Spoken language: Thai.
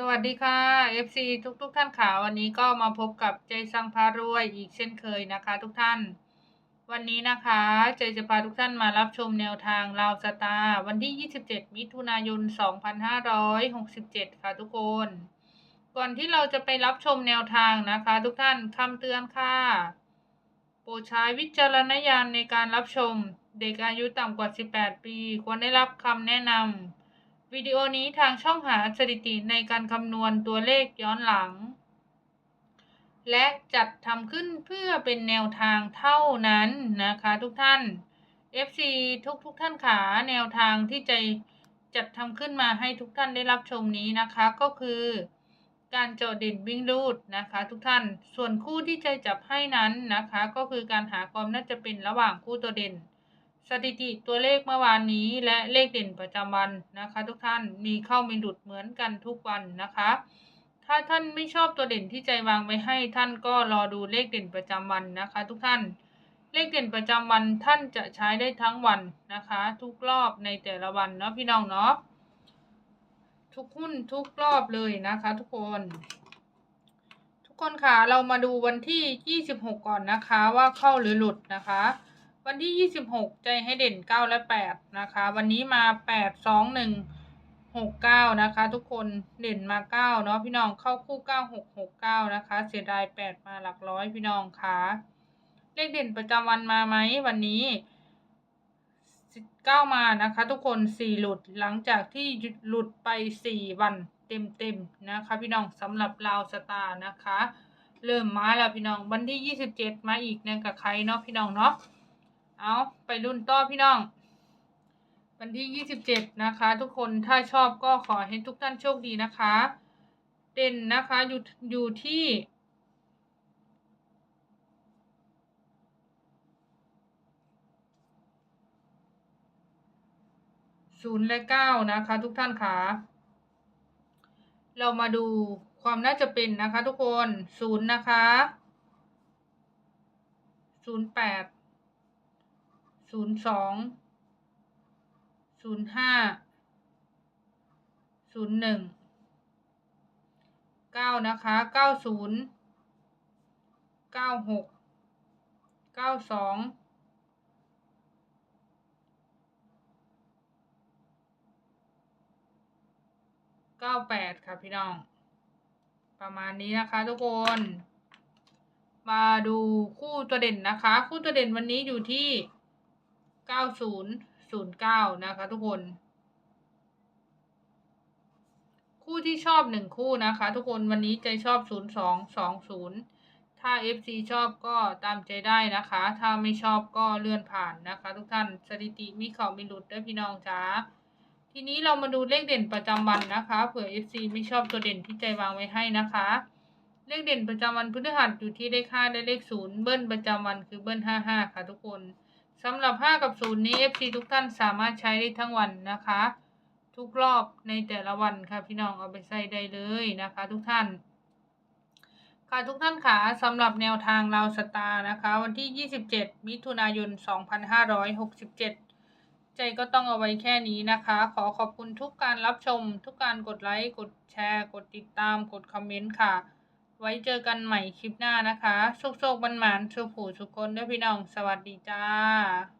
สวัสดีค่ะ FC ทุกทุกๆท่านค่ะวันนี้ก็มาพบกับใจสังพารวยอีกเช่นเคยนะคะ ทุกท่าน วันนี้นะคะใจจะพาทุกท่านมารับชมแนวทางลาวสตาร์วันที่ 27 มิถุนายน 2567 ค่ะทุกคน ก่อนที่เราจะไปรับชมแนวทางนะคะ ทุกท่านคำเตือนค่ะ โปรดใช้วิจารณญาณในการรับชม เด็กอายุต่ำกว่า 18 ปี ควรได้รับคำแนะนำ วิดีโอนี้ทางช่องหาสถิติในการคำนวณตัวเลขย้อนหลัง และจัดทำขึ้นเพื่อเป็นแนวทางเท่านั้นนะคะทุกท่าน FC ทุกทุกท่านขาแนวทางที่ใจจัดทำขึ้นมาให้ทุกท่านได้รับชมนี้นะคะ ก็คือ การเจาะเด่นวิ่งรูดนะคะ ทุกท่านส่วนคู่ที่ใจจับให้นั้นนะคะ ก็คือการหาความน่าจะเป็นระหว่างคู่ตัวเด่น สถิติตัวเลขเมื่อวานนี้และเลขเด่นประจำวันนะคะ ทุกท่านมีเข้ามีหลุดเหมือนกันทุกวันนะคะ ถ้าท่านไม่ชอบตัวเด่นที่ใจวางไว้ให้ท่านก็รอดูเลขเด่นประจำวันนะคะ ทุกท่านเลขเด่นประจำวันท่านจะใช้ได้ทั้งวันนะคะ ทุกรอบในแต่ละวันเนาะพี่น้องเนาะทุกหุ้นทุกรอบเลยนะคะ ทุกคน ทุกคนค่ะเรามาดูวันที่ 26 ก่อนนะคะ ว่าเข้าหรือหลุดนะคะ วันที่ 26 ใจให้เด่น 9 และ 8 นะคะ วันนี้มา 8 2 1 6 9 นะคะ ทุกคนเด่นมา 9 เนาะพี่น้องเข้าคู่ 9 6 6 9 นะคะ เสียดาย 8 มาหลักร้อยพี่น้องคะเลขเด่นประจำวันมาไหมวันนี้9มานะคะ ทุกคน4หลุดหลังจากที่หลุดไป4วันเต็มๆนะคะ พี่น้องสำหรับลาวสตาร์นะคะ เริ่มมาแล้วพี่น้องวันที่27มาอีกเนี่ยกับใครเนาะพี่น้องเนาะ เอาไปรุ่นต่อพี่น้อง วันที่ 27 นะคะ ทุกคนถ้าชอบก็ขอให้ทุกท่านโชคดีนะคะ เด่นนะคะอยู่อยู่ที่ศูนย์และเก้านะคะ ทุกท่านค่ะเรามาดูความน่าจะเป็นนะคะ ทุกคนศูนย์นะคะศูนย์แปด ศูนย์สองศูนย์ห้าศูนย์หนึ่งเก้านะคะเก้าศูนย์เก้าหกเก้าสองเก้าแปดค่ะพี่น้อง ประมาณนี้นะคะทุกคน มาดูคู่ตัวเด่นนะคะ คู่ตัวเด่นวันนี้อยู่ที่ 9009 นะคะทุกคน คู่ที่ชอบหนึ่งคู่นะคะ ทุกคนวันนี้ใจชอบ 0220 ถ้า FC ชอบก็ตามใจได้นะคะ ถ้าไม่ชอบก็เลื่อนผ่านนะคะ ทุกท่านสถิติมีเขามีหลุดด้วยพี่น้องจ้าทีนี้เรามาดูเลขเด่นประจำวันนะคะเผื่อ FC ไม่ชอบตัวเด่นที่ใจวางไว้ให้นะคะเลขเด่นประจำวันพฤหัสอยู่ที่เลข5และเลข0เบิ้ลประจำวันคือเบิ้ล55ค่ะทุกคน สำหรับ 5 กับ 0 นี้ FC ทุกท่านสามารถใช้ได้ทั้งวันนะคะ ทุกรอบในแต่ละวันค่ะพี่น้องเอาไปใส่ได้เลยนะคะ ทุกท่าน ค่ะทุกท่านค่ะสำหรับแนวทางเราสตาร์นะคะ วันที่ 27 มิถุนายน 2567 ใจก็ต้องเอาไว้แค่นี้นะคะ ขอขอบคุณทุกการรับชม ทุกการกดไลค์กดแชร์ กดติดตามกดคอมเมนต์ค่ะ ไว้เจอกันใหม่คลิปหน้านะคะโชคโชคบันหมานสุขผูสุกคนด้วยพี่น้อง สวัสดีจ้า